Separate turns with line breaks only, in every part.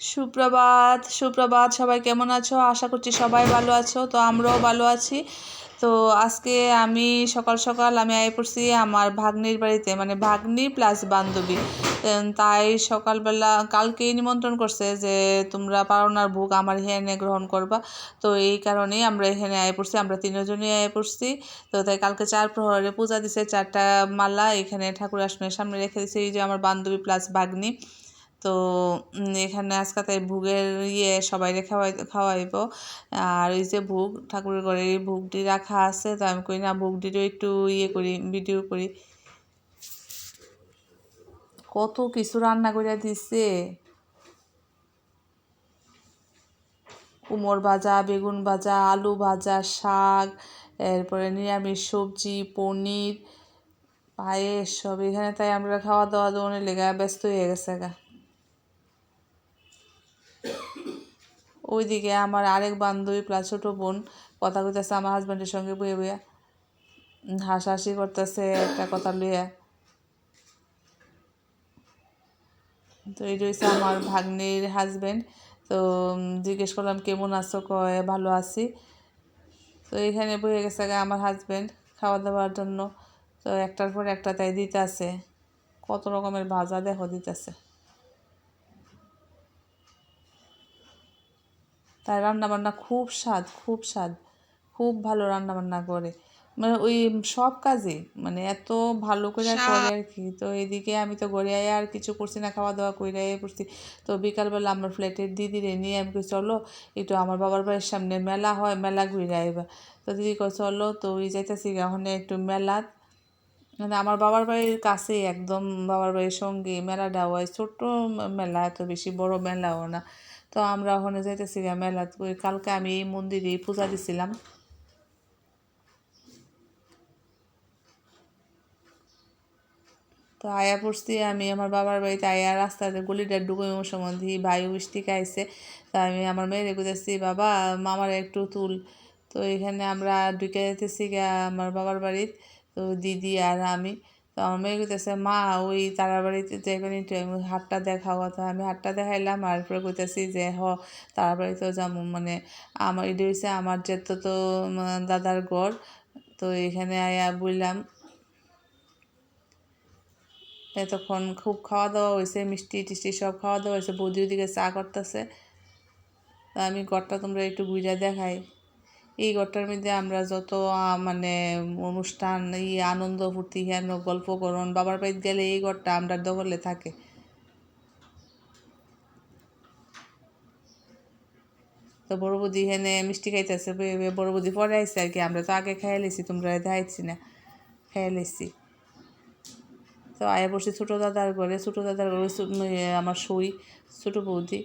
সুপ্রভাত সুপ্রভাত, সবাই কেমন আছো? আশা করছি সবাই ভালো আছো, তো আমরাও ভালো আছি। তো আজকে আমি সকাল সকাল আমি আয় পড়ছি আমার ভাগ্নির বাড়িতে মানে ভাগ্নি প্লাস বান্ধবী। তাই সকালবেলা কালকেই নিমন্ত্রণ করছে যে তোমরা পারনার ভোগ আমার এখানে গ্রহণ করবা। তো এই কারণেই আমরা এখানে আয় পড়ছি, আমরা তিনজনই আয় পড়ছি। তো তাই কালকে চার প্রহরে পূজা দিছে, চারটা মালা এখানে ঠাকুর আসনের সামনে রেখে দিছে, এই যে আমার বান্ধবী প্লাস ভাগ্নি। তো এখানে আজকে তাই ভোগের ইয়ে সবাইকে খাওয়াই, খাওয়াইব। আর ওই যে ভোগ, ঠাকুরের ঘরে এই ভোগটি রাখা আছে, তো আমি করি না, ভোগটিরও একটু ইয়ে করি, ভিডিও করি। কত কিছু রান্না করে দিছে। কুমড় ভাজা, বেগুন ভাজা, আলু ভাজা, শাক, এরপরে নিরামিষ সবজি, পনির, পায়েস, সব এখানে তাই আমরা খাওয়া দাওয়া দোকানে লেগে ব্যস্ত হয়ে গেছে গা। ওইদিকে আমার আরেক বান্ধবী প্লাস ছোটো বোন কথা কইতেছে, আমার হাজব্যান্ডের সঙ্গে বয়ে বইয়া। হাসাহাসি করতেছে একটা কথা লইয়া। তো এই রয়েছে আমার ভাগ্নির হাজব্যান্ড তো জিজ্ঞেস করলাম, কেমন আছো? কয়, ভালো আছি। তো এখানে বয়ে গেছে আমার হাজব্যান্ড খাওয়া দাওয়ার জন্য। তো একটার পর একটা তাই দিতে আছে কত রকমের ভাজা দেখো দিতেছে। তাই রান্নাবান্না খুব স্বাদ খুব স্বাদ। খুব ভালো রান্নাবান্না করে। মানে ওই সব কাজে মানে এত ভালো করে করে আর কি। তো এদিকে আমি তো গড়ে আয় আর কিছু করছি না খাওয়া দাওয়া করে করছি। তো বিকালবেলা আমার ফ্ল্যাটের দিদিরে নিয়ে আমি চলো একটু আমার বাবার বাড়ির সামনে মেলা হয় মেলা ঘুরে আইবা। তো দিদি কয় চলো। তো ওই যাইতেছি ওখানে একটু মেলা। মানে আমার বাবার বাড়ির কাছে একদম বাবার বাড়ির সঙ্গে মেলাটা হয়। ছোট্ট মেলা এত বেশি বড় মেলাও না। তো আমরা ওখানে যাইতেছি মেলা ওই কালকে আমি এই মন্দিরে পূজা দিছিলাম। তো আয়া পড়ছি, আমি আমার বাবার বাড়িতে আয়া রাস্তাতে গলিটা সময় দিই ভাই বৃষ্টি খাইছে। তা আমি আমার মেয়েরে বুঝেছি বাবা, মামার একটু তুল। তো এখানে আমরা ঢুকে যেতেছি আমার বাবার বাড়ির তো দিদি আর আমি। তো আমার কইতেছে, মা, ওই তারা বাড়িতে যাইবেন একটু হাটটা দেখাও তো আমি হাটটা দেখাইলাম, আর পরে কইতেছি যে, হ তারা বাড়িতেও যাব। মানে আমার, এটা হচ্ছে আমার যেত তো দাদার ঘর, তো এখানে আয়া বললাম এতক্ষণ খুব খাওয়া দাওয়া হয়েছে মিষ্টি টিষ্টি সব খাওয়া দাওয়া হয়েছে বৌদি ওদিকে চা করতেছে। তা আমি ঘরটা তোমরা একটু গুইরা দেখাই। এই ঘরটার মধ্যে আমরা যত মানে অনুষ্ঠান, এই আনন্দ, ফুর্তি, হেন, গল্প করুন, বাবার বাড়িতে গেলে এই ঘরটা আমরা দখলে থাকে। তো বড় বৌদি হেনে মিষ্টি খাইতেছে বড় বৌদি পরে আইসে আর কি, আমরা তো আগে খাইয়া লেছি তোমরা দেখাইছি না, খাইয়া লেছি তো আয়া বসে ছোটো দাদার ঘরে, ছোটো দাদার ঘরে আমার সই, ছোটো বৌদি।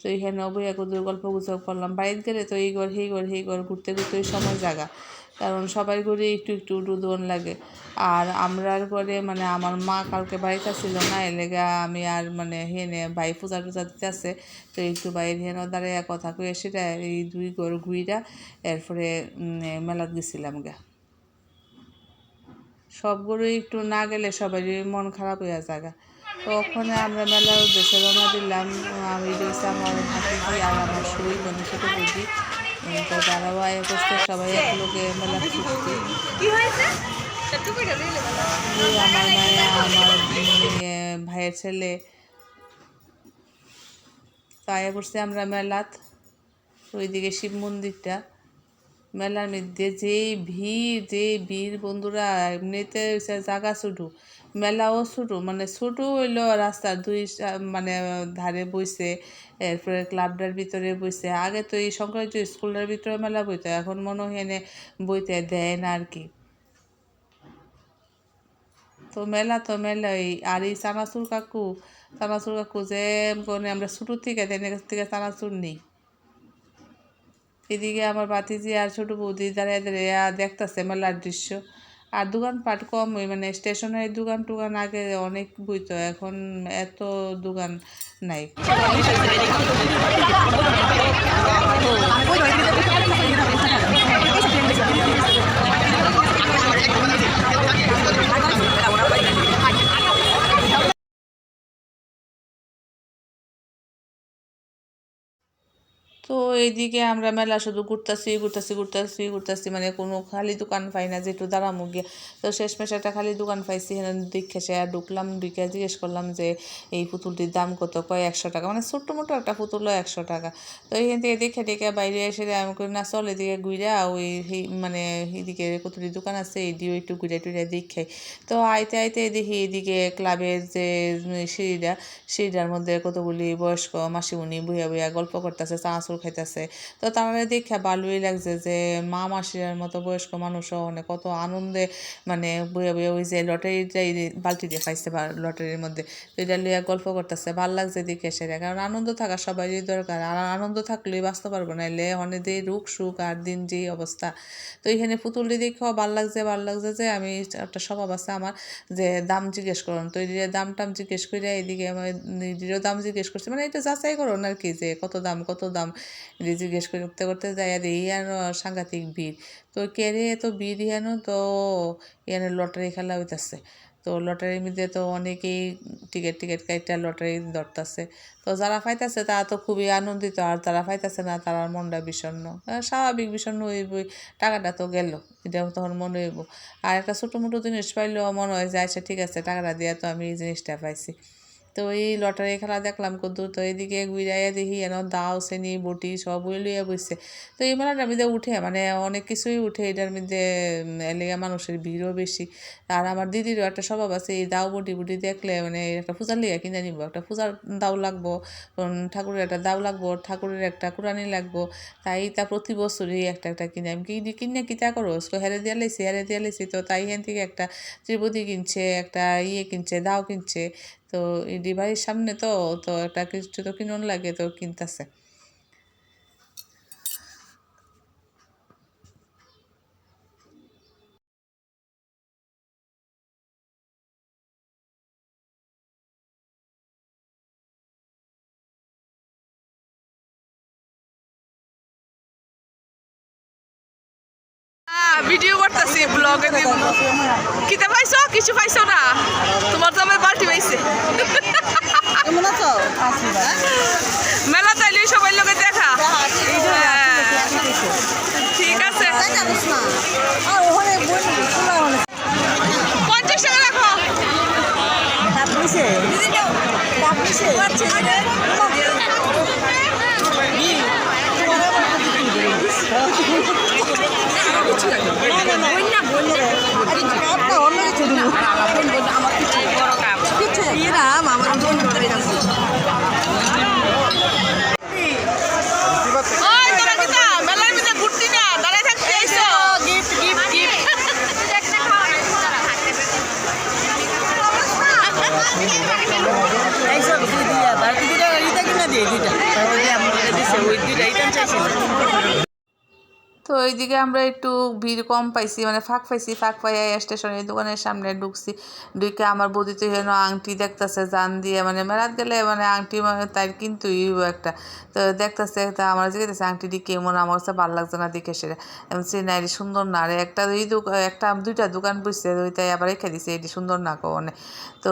তো এখানে অবয়া কুদুর গল্প গুজব করলাম। বাড়িতে গেলে তো এই ঘর, সেই ঘর সেই ঘর, ঘুরতে ঘুরতে ওই সময় জায়গা কারণ সবাই ঘরে একটু একটু উদন লাগে। আর আমরার ঘরে মানে আমার মা কালকে বাড়িতে ছিল না এলেগা আমি আর মানে হেনে ভাই পূজা টুজা দিতে আছে তো একটু বাইরে হেনে দাঁড়িয়ে কথা কয়ে সেটা এই দুই ঘর ঘুইরা এরপরে মেলাত গেছিলাম গা। সবগুলো একটু না গেলে সবারই মন খারাপ হয়ে জায়গা তো ওখানে আমরা মেলার উদ্দেশ্যে রওনা দিলাম। আমি রয়েছে আমার হাতি আর আমার শরীর বন্ধু ছোটো বুঝি তো তারাও আয় করতে সবাই এক লোকে মেলা আমার মায়া আমার ভাইয়ের ছেলে। তো আয়া করছি আমরা মেলাত। ওইদিকে শিব মন্দিরটা। মেলার মধ্যে যে ভিড় যে ভিড় বন্ধুরা, এমনিতে জায়গা ছোটো, মেলাও ছোটো মানে ছোটো হইল রাস্তার দুই মানে ধারে বইছে, এরপরে ক্লাবটার ভিতরে বইছে। আগে তো এই সংক্রান্ত স্কুলটার ভিতরে মেলা বইতো, এখন মনে হয় এনে বইতে দেয় না আর কি। তো মেলা তো মেলাই, আর এই চানাচুর কাকু চানাচুর কাকু যে আমরা ছোটোর থেকে থেকে চানাচুর নেই। এদিকে আমার বাতিজি আর ছোটো বৌদি দাঁড়িয়ে দাঁড়িয়ে দেখতেছে মেলার দৃশ্য। আর দোকানপাট কম মানে স্টেশনারি দোকান টোকান আগে অনেক বইতো, এখন এত দোকান নাই। তো এইদিকে আমরা মেলা শুধু ঘুরতাছি ঘুরতাছি ঘুরতাছি ঘুরতাছি মানে কোনো খালি দোকান পাই না যে একটু দাঁড়ামো গিয়ে। তো শেষমেশ একটা খালি দোকান পাইছি এখানে দেখে সে আর ঢুকলাম ঢুকে জিজ্ঞেস করলাম যে এই পুতুলটির দাম কত? কয় একশো টাকা। মানে ছোট্ট মোটো একটা পুতুলও একশো টাকা। তো এইখান থেকে দেখে দেখে বাইরে এসে আমি করি না, চল এদিকে ঘুরা ওই মানে এদিকে পুতুলির দোকান আছে এদিকেও একটু ঘুরে টুরে দেখে তো আইতে আইতে দেখি এদিকে ক্লাবের যে সিঁড়িটা, সিঁড়িটার মধ্যে কতগুলি বয়স্ক মাসিমুনি বুয়া বুয়া গল্প করতেছে চাঁচুর খাইতেছে। তো তারা দেখে ভালোই লাগছে যে, মা মাসির মতো বয়স্ক মানুষও মানে কত আনন্দে মানে বইয়া বইয়া ওই যে লটারিটাই বালতি দিয়ে খাইছে লটারির মধ্যে। তো এটা লইয়া গল্প করতেছে, ভালো লাগছে দেখে সেটা কারণ আনন্দ থাকা সবারই দরকার, আর আনন্দ থাকলেই বাঁচতে পারব না, এলে অনেক রুখ সুখ আর দিন যে অবস্থা। তো এখানে পুতুলটি দেখে ভালো লাগছে ভালো লাগছে যে আমি একটা স্বভাব আছে আমার যে দাম জিজ্ঞেস করুন তো এদিকে দাম টাম জিজ্ঞেস করে এদিকে আমার নিজেরও দাম জিজ্ঞেস করছে মানে এটা যাচাই করুন আর কি যে কত দাম কত দাম। জিজ্ঞেস করতে করতে আর এই আর সাংঘাতিক ভিড়। তো কে রে এত ভিড় হেন তো এখানে লটারি খেলা হইতাছে। তো লটারির মধ্যে তো অনেকেই টিকিট টিকিট কাইটা লটারি ধরতেছে। তো যারা পাইতেছে তারা তো খুবই আনন্দিত, আর যারা পাইতেছে না তারা মনটা বিষণ্ণ। স্বাভাবিক বিষণ্ণ হইবই, টাকাটা তো গেল, এটা তখন মনে হইব। আর একটা ছোটো মোটো জিনিস পাইলেও মনে হয় যে আচ্ছা ঠিক আছে, টাকাটা দিয়ে তো আমি এই জিনিসটা পাইছি। তো এই লটারি খেলা দেখলাম কদ্দুর। তো এদিকে ঘুরাইয়া দেখি, এন দাও শ্রেণি বটি সব ওই লইয়া বসছে তো এই মেলাটার মধ্যে উঠে মানে অনেক কিছুই উঠে এটার মধ্যে এলাকা মানুষের ভিড়ও বেশি। আর আমার দিদিরও একটা স্বভাব আছে, এই দাও, বটি, বুটি দেখলে মানে একটা পূজার লিয়া কিনে নিব একটা পূজার দাও লাগবো ঠাকুরের একটা দাও লাগবো, ঠাকুরের একটা কুরানি লাগবো, তাই তা প্রতি বছরই একটা একটা কিনে আমি কি কিনে কিতা করো? হেরে দিয়া লাইছি, হেরে দিয়া লাইছি, তো তাই হেন থেকে একটা ত্রিপতি কিনছে, একটা ইয়ে কিনছে, দাও কিনছে। তো এই ডিভাইস সামনে তো তো একটা কিছু তো কিনুন লাগে তো কিনতেছে
ভিডিও করতেছি ব্লগে দিব। কিতে পাইছো? কিছু পাইছো না? তোমার তো আমার বাল্টি পাইছে।
কেমন আছো
মেলা তাইলে সবাই লোকে দেখা। হ্যাঁ, ঠিক আছে।
হলে
পঞ্চাশ টাকা রাখো
কাপড়িছে কাপড়িছে আমার বোন করে যাচ্ছে
ওই তোরা কিতা মেলার মধ্যে ঘুরতি না দাঁড়ায় থাকতে আইছো
গিফট গিফট গিফট এইসব দুই দিয়া বাকি দুটা কিনা দিয়ে দুইটা। তারপরে আমরা দিছে ওই দুইটা ইটা চাইছিল
তো এইদিকে আমরা একটু ভিড় কম পাইছি মানে ফাঁক পাইছি, ফাঁক পাইয়া স্টেশনের দোকানের সামনে ঢুকছি। ঢুকে আমার বৌদি তো যেন আংটি দেখতেছে, জান দিয়ে মানে মেলাত গেলে মানে আংটি মানে তাই কিনতুই একটা। তো দেখতেছে, তা আমার জিজ্ঞেস আংটিটি কেমন? আমার কাছে ভালো লাগছে না দেখে সেটা না, এটি সুন্দর না। আর একটা এই একটা দুইটা দোকান বসছে ওইটাই আবার রেখে দিছে, এটি সুন্দর না মানে তো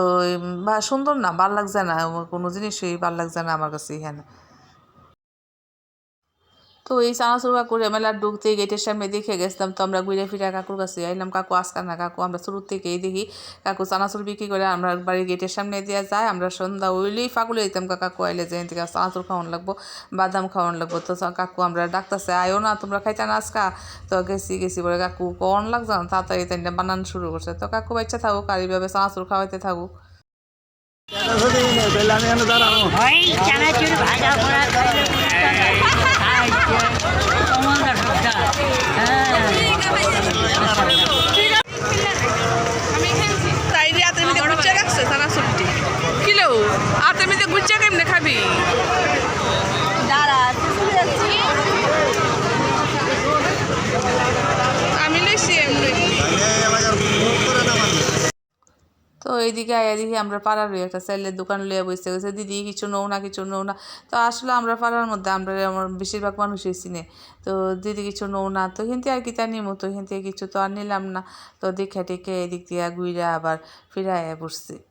সুন্দর না, ভালো লাগছে না, কোনো জিনিসই ভালো লাগছে না আমার কাছে এখানে তো এই চানাচুর কাকুর মেলার ঢুকতে গেটের সামনে দেখে গেছিলাম, তো আমরা ঘুরে ফিরে কাকুর কাছে আইলাম কাকু আজকাল না, কাকু আমরা শুরুর থেকেই দেখি কাকু চানাচুর বিক্রি করে আমরা বাড়ির গেটের সামনে দিয়ে যাই আমরা সন্ধ্যা ওইলেই ফাঁকুলে দিতাম কাকু, আইলে যে থেকে চানাচুর খাওয়ান লাগবো, বাদাম খাওয়ান লাগবো। তো কাকু আমরা ডাকতেছে, আয়ো না, তোমরা খাইতে না আজকা? তো গেছি গেছি বলে, কাকু, কন লাগছে না তাড়াতাড়ি তাই বানান শুরু করছে। তো কাকু, বাচ্চা থাকুক, আর এইভাবে চানাচুর খাওয়াইতে থাকুক
ওই চানাচুর ভাজা করা তৈরি কমলদা সবটা
তাই হাতের মধ্যে গুচ্ছা রাখছে তারা ছুটি কিলো হাতের মধ্যে গুচ্ছা কেমনে খাবি আমি লইছি এমনি
তো এইদিকে আয়া দেখি আমরা পাড়ার একটা সেলের দোকান লইয়া বসে গেছে, দিদি, কিছু নৌ না, কিছু নৌ না। তো আসলে আমরা পাড়ার মধ্যে আমরা আমার বেশিরভাগ মানুষই চিনে। তো দিদি, কিছু নৌ না। তো হিন্দি আর কি তা নিমো, তো হিন্দি কিছু তো আর নিলাম না। তো দেখে টেকে এদিক দিয়ে ঘুরে আবার ফিরাইয়া বসছি।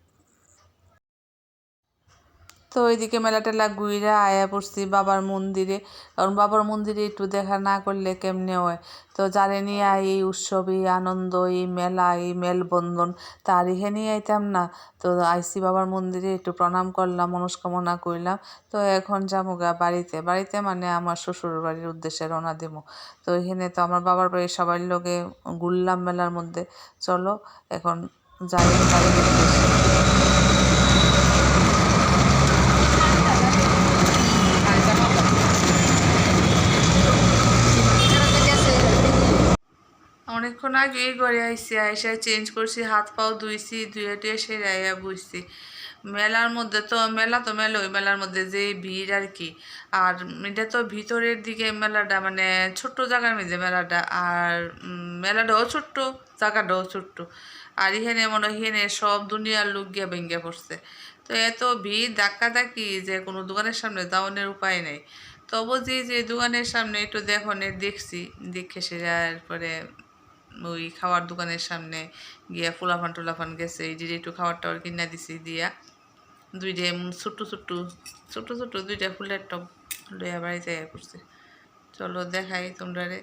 তো ওইদিকে মেলা টেলা ঘুইরা আয়া পড়ছি বাবার মন্দিরে। কারণ বাবার মন্দিরে একটু দেখা না করলে কেমনে হয়? তো যারে নিয়ে এই উৎসব, এই আনন্দ, এই মেলা, এই মেলবন্ধন, তার এখানে আইতাম না। তো আইসি বাবার মন্দিরে একটু প্রণাম করলাম, মনস্কামনা করলাম। তো এখন যাব গা বাড়িতে। বাড়িতে মানে আমার শ্বশুর বাড়ির উদ্দেশ্যে রওনা দেবো। তো এখানে তো আমার বাবার বাড়ির সবার লোকে ঘুরলাম মেলার মধ্যে। চলো এখন যাই বাড়ির উদ্দেশ্যে অনেকক্ষণ এই ঘরে আইসি, আইসা চেঞ্জ করছি, হাত পাও ধুইছি, ধুয়ে টুয়ে সেরে আইয়া বুঝছি মেলার মধ্যে তো, মেলা তো মেলা, ওই মেলার মধ্যে যে ভিড় আর কি। আর এটা তো ভিতরের দিকে মেলাটা মানে ছোট্ট জায়গার মধ্যে মেলাটা, আর মেলাটাও ছোট্ট, জায়গাটাও ছোট্ট। আর এখানে মনে এখানে সব দুনিয়ার লোক গিয়া ভেঙ্গে পড়ছে। তো এত ভিড় ধাক্কা ধাক্কি যে কোনো দোকানের সামনে যাওয়ানোর উপায় নেই। তবু যে যে দোকানের সামনে একটু দেখনের দেখছি, দেখে সেটার পরে ওই খাওয়ার দোকানের সামনে গিয়া ফুলাফান টুলাফান গেছে। এই যে একটু খাওয়ার টাওয়ার কিনা দিছি দিয়া। দুইটা এমন ছোট্ট ছোট্ট ছোট্ট ছোট্ট দুইটা ফুলের টব লইয়া বাড়িতে আয়া করছে চলো দেখাই তোমরা রে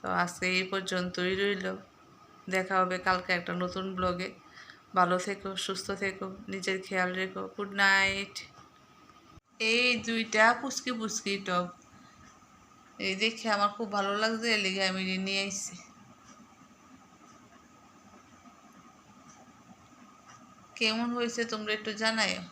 তো আজকে এই পর্যন্তই রইল। দেখা হবে কালকে একটা নতুন ব্লগে। ভালো থেকো, সুস্থ থেকো, নিজের খেয়াল রেখো। গুড নাইট এই দুইটা পুচকি পুচকি টব। এই দেখে আমার খুব ভালো লাগছে, এর লেগে আমি নিয়ে আইছি। কেমন হয়েছে তোমরা একটু জানাইও